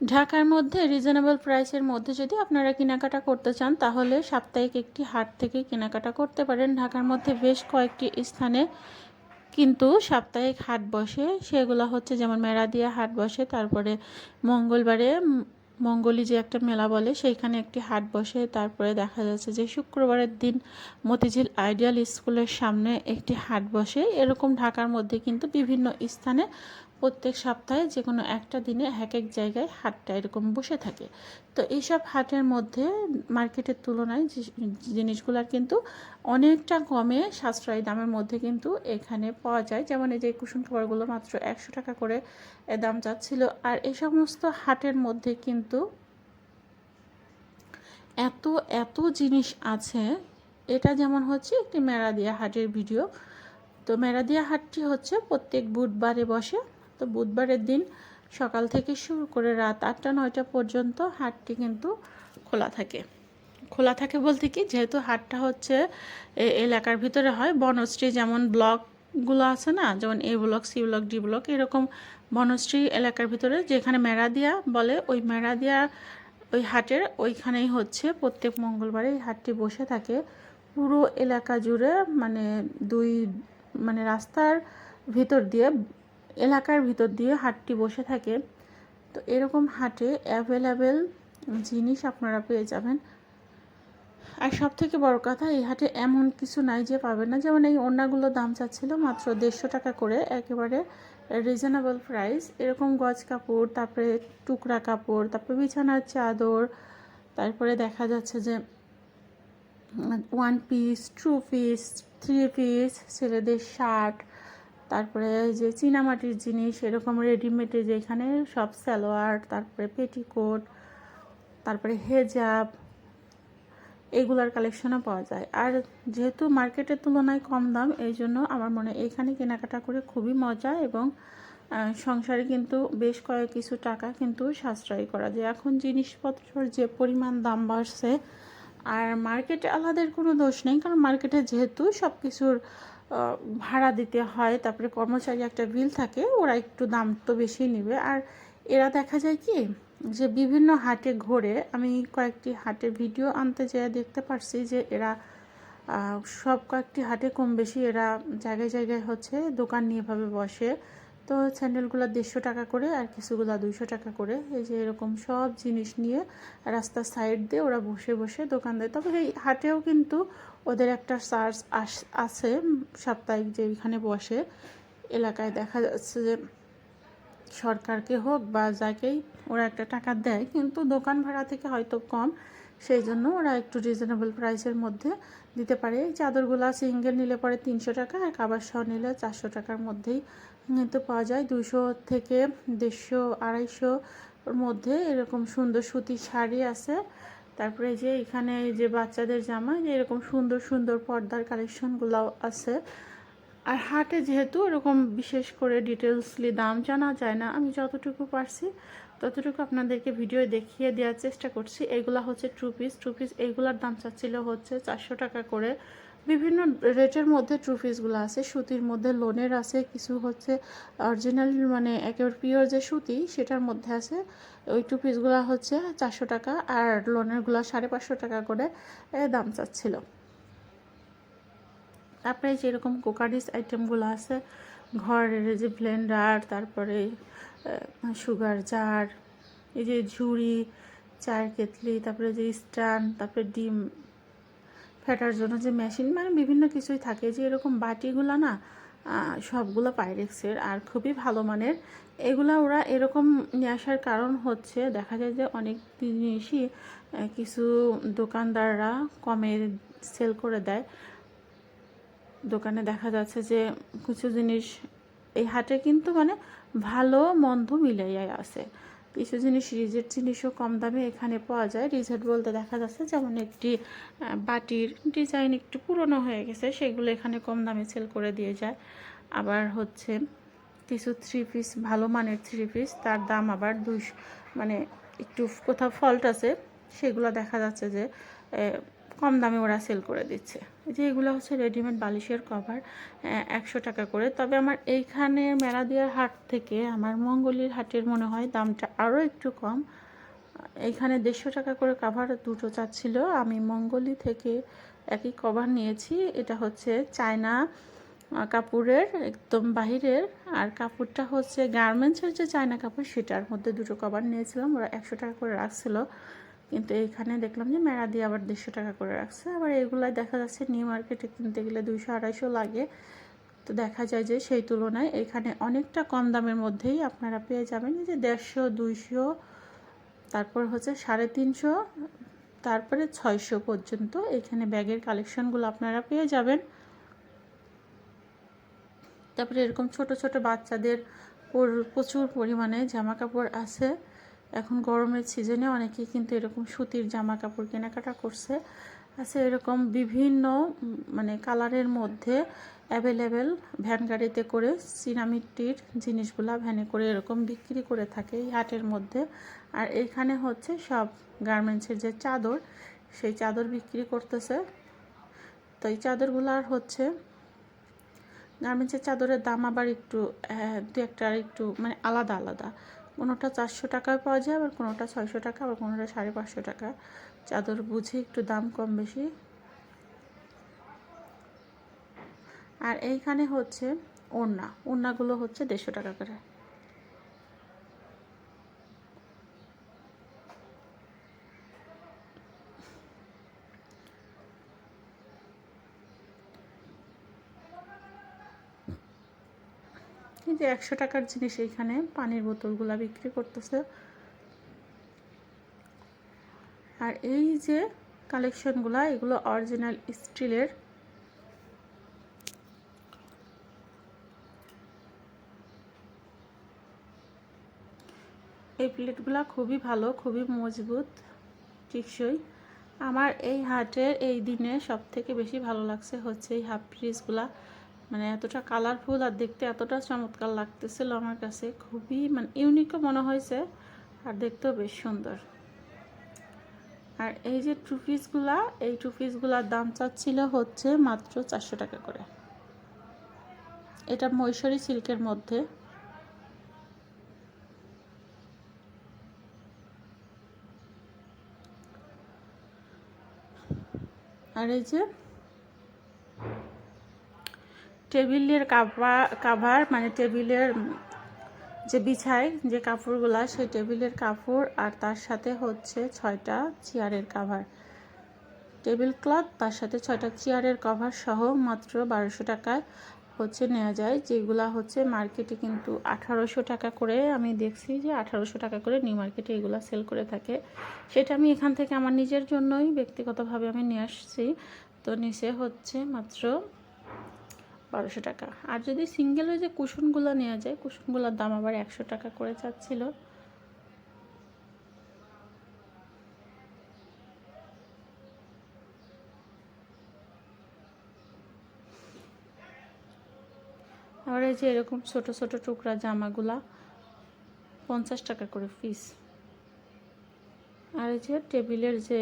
ঢাকার মধ্যে রিজনেবল প্রাইসের মধ্যে যদি আপনারা কেনাকাটা করতে চান, তাহলে সাপ্তাহিক একটি হাট থেকে কেনাকাটা করতে পারেন। ঢাকার মধ্যে বেশ কয়েকটি স্থানে কিন্তু সাপ্তাহিক হাট বসে। সেগুলো হচ্ছে যেমন মেরাদিয়া হাট বসে, তারপরে মঙ্গলবারে মঙ্গলী যে একটা মেলা বলে, সেইখানে একটি হাট বসে। তারপরে দেখা যাচ্ছে যে শুক্রবারের দিন মতিঝিল আইডিয়াল স্কুলের সামনে একটি হাট বসে। এরকম ঢাকার মধ্যে কিন্তু বিভিন্ন স্থানে প্রত্যেক সপ্তাহে যে কোনো একটা দিনে এক এক জায়গায় হাটটা এরকম বসে থাকে। তো এইসব হাটের মধ্যে মার্কেটের তুলনায় যে জিনিসগুলোর কিন্তু অনেকটা কমে সাশ্রয়ী দামের মধ্যে কিন্তু এখানে পাওয়া যায়। যেমন এই যে কুসুম খাবারগুলো মাত্র একশো টাকা করে দাম চাচ্ছিল আর এই সমস্ত হাটের মধ্যে কিন্তু এত এত জিনিস আছে। এটা যেমন হচ্ছে একটি মেরাদিয়া হাটের ভিডিও। তো মেরাদিয়া হাটটি হচ্ছে প্রত্যেক বুধবারে বসে তো বুধবারের দিন সকাল থেকে শুরু করে রাত আটটা, নয়টা পর্যন্ত হাটটি কিন্তু খোলা থাকে। খোলা থাকে বলতে কি? যেহেতু হাটটা হচ্ছে এলাকার ভিতরে হয়, বনশ্রী যেমন ব্লকগুলো আছে না, যেমন A block, C block, D block, এরকম বনশ্রী এলাকার ভিতরে যেখানে মেরাদিয়া বলে, ওই মেরাদিয়া ওই হাটের ওইখানেই হচ্ছে। প্রত্যেক মঙ্গলবারে এই হাটটি বসে থাকে। পুরো এলাকা জুড়ে মানে দুই মানে রাস্তার ভিতর দিয়ে এলাকার ভিতর দিয়ে হাটটি বসে থাকে। তো এরকম হাটে অ্যাভেলেবেল জিনিস আপনারা পেয়ে যাবেন। আর সব থেকে বড় কথা, এই হাটে এমন কিছু নাই যে পাবেন না। যেমন এই ওড়নাগুলোর দাম চাচ্ছিল মাত্র দেড়শো টাকা করে, একেবারে রিজনেবল প্রাইস এরকম গজ কাপড়, তারপরে টুকরা কাপড়, তারপরে বিছানার চাদর, তারপরে দেখা যাচ্ছে যে one piece two piece three piece ছেলেদের শার্ট তারপরে যে চীনামাটির জিনিস, এরকম রেডিমেডে যেখানে সব সালোয়ার তারপরে পেটিকোট তারপরে হেজাব এগুলার কালেকশনও পাওয়া যায়। আর যেহেতু মার্কেটের তুলনায় কম দাম, এই জন্য আমার মনে হয় এখানে কেনাকাটা করে খুবই মজা এবং সংসারে কিন্তু বেশ কয়েক কিছু টাকা কিন্তু সাশ্রয় করা যায়। এখন জিনিসপত্রের যে পরিমাণ দাম বাড়ছে, আর মার্কেটে আলাদের কোনো দোষ নেই, কারণ মার্কেটে যেহেতু সব কিছুর ভাড়া দিতে হয়, তারপরে কর্মচারী একটা বিল থাকে, ওরা একটু দাম তো বেশি নেবে। আর এরা দেখা যায় কি, যে বিভিন্ন হাটে ঘোরে, আমি কয়েকটি হাটের ভিডিও আনতে যেয়ে দেখতে পারছি যে এরা সব কয়েকটি হাটে কম বেশি এরা জায়গায় জায়গায় হচ্ছে দোকান নিয়ে এভাবে বসে। তো স্যান্ডেলগুলো দেড়শো টাকা করে আর কিছুগুলো দুইশো টাকা করে। এই যে এরকম সব জিনিস নিয়ে রাস্তার সাইড দিয়ে ওরা বসে বসে দোকান দেয়। তবে এই হাটেও কিন্তু ওদের একটা চার্জ আছে উম, সাপ্তাহিক যে এখানে বসে। এলাকায় দেখা যাচ্ছে যে সরকারকে হোক বা যাকেই ওরা একটা টাকা দেয় কিন্তু দোকান ভাড়া থেকে হয়তো কম। সেই জন্য ওরা একটু রিজনেবল প্রাইসের মধ্যে দিতে পারে। চাদরগুলো সিঙ্গেল নিলে পরে তিনশো টাকা আর কাবার সহ নিলে চারশো টাকার মধ্যেই কিন্তু পাওয়া যায়। দুশো থেকে দেড়শো, আড়াইশো মধ্যে এরকম সুন্দর সুতির শাড়ি আছে। তারপরে যে এখানে যে বাচ্চাদের জামা এরকম সুন্দর সুন্দর পর্দার কালেকশনগুলো আছে। আর হাটে যেহেতু এরকম বিশেষ করে ডিটেলসলি দাম জানা যায় না, আমি যতটুকু পারছি ততটুকু আপনাদেরকে ভিডিও দেখিয়ে দেওয়ার চেষ্টা করছি। এগুলা হচ্ছে টু পিস টু পিস এইগুলার দাম চাচ্ছিল হচ্ছে চারশো টাকা করে। বিভিন্ন রেটের মধ্যে টু পিসগুলো আছে, সুতির মধ্যে লোনের আছে, কিছু হচ্ছে অরিজিনাল মানে একেবারে পিওর যে সুতি সেটার মধ্যে আছে, ওই টু পিসগুলো হচ্ছে চারশো টাকা আর লোনেরগুলো সাড়ে পাঁচশো টাকা করে দাম চাচ্ছিল। তারপরে যেরকম কোকারিস আইটেমগুলো আছে, ঘরের যে ব্লেন্ডার তারপরে সুগার জার এই যে ঝুড়ি, চায়ের কেতলি তারপরে যে স্ট্যান্ড, তারপরে ডিম ফেটার জন্য যে মেশিন মানে বিভিন্ন কিছুই থাকে যে এরকম বাটিগুলো না সবগুলো পাইরেক্সের আর খুবই ভালো মানের। এগুলা ওরা এরকম নিয়ে আসার কারণ হচ্ছে, দেখা যায় যে অনেক জিনিসই কিছু দোকানদাররা কমে সেল করে দেয়। দোকানে দেখা যাচ্ছে যে কিছু জিনিস, এই হাটে কিন্তু মানে ভালো মন্দ মিলাইয়াই আছে। কিছু জিনিস রিজেট জিনিসও কম দামে এখানে পাওয়া যায়। রিজেট বলতে দেখা যাচ্ছে যেমন একটি বাটির ডিজাইন একটু পুরনো হয়ে গেছে, সেগুলো এখানে কম দামে সেল করে দিয়ে যায়। আবার হচ্ছে কিছু থ্রি পিস ভালো মানের থ্রি পিস তার দাম আবার দুইশো মানে একটু কোথাও ফল্ট আছে, সেগুলো দেখা যাচ্ছে যে কম দামে ওরা সেল করে দিচ্ছে। যে এগুলো হচ্ছে রেডিমেড বালিশের কভার একশো টাকা করে। তবে আমার এইখানে মেরাদিয়ার হাট থেকে, আমার মঙ্গলির হাটের মনে হয় দামটা আরও একটু কম। এইখানে দেড়শো টাকা করে কাভার দুটো চাচ্ছিল। আমি মঙ্গলি থেকে একই কভার নিয়েছি। এটা হচ্ছে চায়না কাপড়ের একদম বাহিরের। আর কাপড়টা হচ্ছে গার্মেন্টসের যে চায়না কাপড় সেটার মধ্যে দুটো কভার নিয়েছিলাম। ওরা একশো টাকা করে রাখছিল। কিন্তু এইখানে দেখলাম যে মেরা দিয়ে আবার দেড়শো টাকা করে রাখছে। আবার এগুলাই দেখা যাচ্ছে নিউ মার্কেটে কিনতে গেলে দুইশো, আড়াইশো লাগে। তো দেখা যায় যে সেই তুলনায় এখানে অনেকটা কম দামের মধ্যেই আপনারা পেয়ে যাবেন। যে দেড়শো, দুইশো, তারপর হচ্ছে সাড়ে তিনশো, তারপরে ছয়শো পর্যন্ত এখানে ব্যাগের কালেকশনগুলো আপনারা পেয়ে যাবেন। তারপরে এরকম ছোট ছোট বাচ্চাদের প্রচুর পরিমাণে জামা কাপড় আছে। এখন গরমের সিজনে অনেকেই কিন্তু এরকম সুতির জামা কাপড় কেনাকাটা করছে। আছে এরকম বিভিন্ন মানে কালারের মধ্যে অ্যাভেলেবেল ভ্যান গাড়িতে করে সিনামিটির জিনিসগুলা ভ্যানে করে এরকম বিক্রি করে থাকে এই হাটের মধ্যে। আর এইখানে হচ্ছে সব গার্মেন্টসের যে চাদর, সেই চাদর বিক্রি করতেছে। তো এই চাদরগুলার হচ্ছে গার্মেন্টসের চাদরের দাম আবার একটু দু একটা একটু মানে আলাদা আলাদা। কোনোটা চারশো টাকায় পাওয়া যায়, আবার কোনোটা ছয়শো টাকা, আবার কোনোটা সাড়ে পাঁচশো টাকা। চাদর বুঝে একটু দাম কম বেশি। আর এইখানে হচ্ছে ওড়না। ওড়নাগুলো হচ্ছে দেড়শো টাকা করে। কিন্তু একশো টাকার জিনিস এইখানে পানির বোতলগুলা বিক্রি করতেছে। আর এই যে কালেকশনগুলা, এগুলো অরিজিনাল স্টিলের। এই প্লেটগুলা খুবই ভালো, খুবই মজবুত, টেকসই। আমার এই হাটের এই দিনে সব থেকে বেশি ভালো লাগছে হচ্ছে এই হাফ ফ্রিজগুলা মানে এতটা কালারফুল আর দেখতে এতটা চমৎকার লাগতেছিল আমার কাছে। খুবই মানে ইউনিকও মনে হয়েছে, আর দেখতেও বেশ সুন্দর। আর এই যে টু পিসগুলা এই টু পিসগুলার দাম চাচ্ছিল হচ্ছে মাত্র চারশো টাকা করে। এটা মৈশরি সিল্কের মধ্যে। আর এই যে টেবিলের কাভার কাভার মানে টেবিলের যে বিছায় যে কাপড়গুলা, সেই টেবিলের কাপড় আর তার সাথে হচ্ছে ছয়টা চেয়ারের কাভার। টেবিল ক্লথ তার সাথে ছয়টা চেয়ারের কভার সহ মাত্র বারোশো টাকায় হচ্ছে নেওয়া যায়, যেগুলা হচ্ছে মার্কেটে কিন্তু আঠারোশো টাকা করে আমি দেখছি যে আঠারোশো টাকা করে নিউ মার্কেটে এগুলা সেল করে থাকে। সেটা আমি এখান থেকে আমার নিজের জন্যই ব্যক্তিগতভাবে আমি নিয়ে আসছি। তো নিচে হচ্ছে মাত্র বারোশো টাকা। আর যদি সিঙ্গেল ওই যে কুশনগুলো নেওয়া যায়, কুশনগুলোর দাম আবার একশো টাকা করে চাচ্ছিল আবার এই যে এরকম ছোট ছোট টুকরা জামাগুলা, পঞ্চাশ টাকা করে পিস আর এই যে টেবিলের যে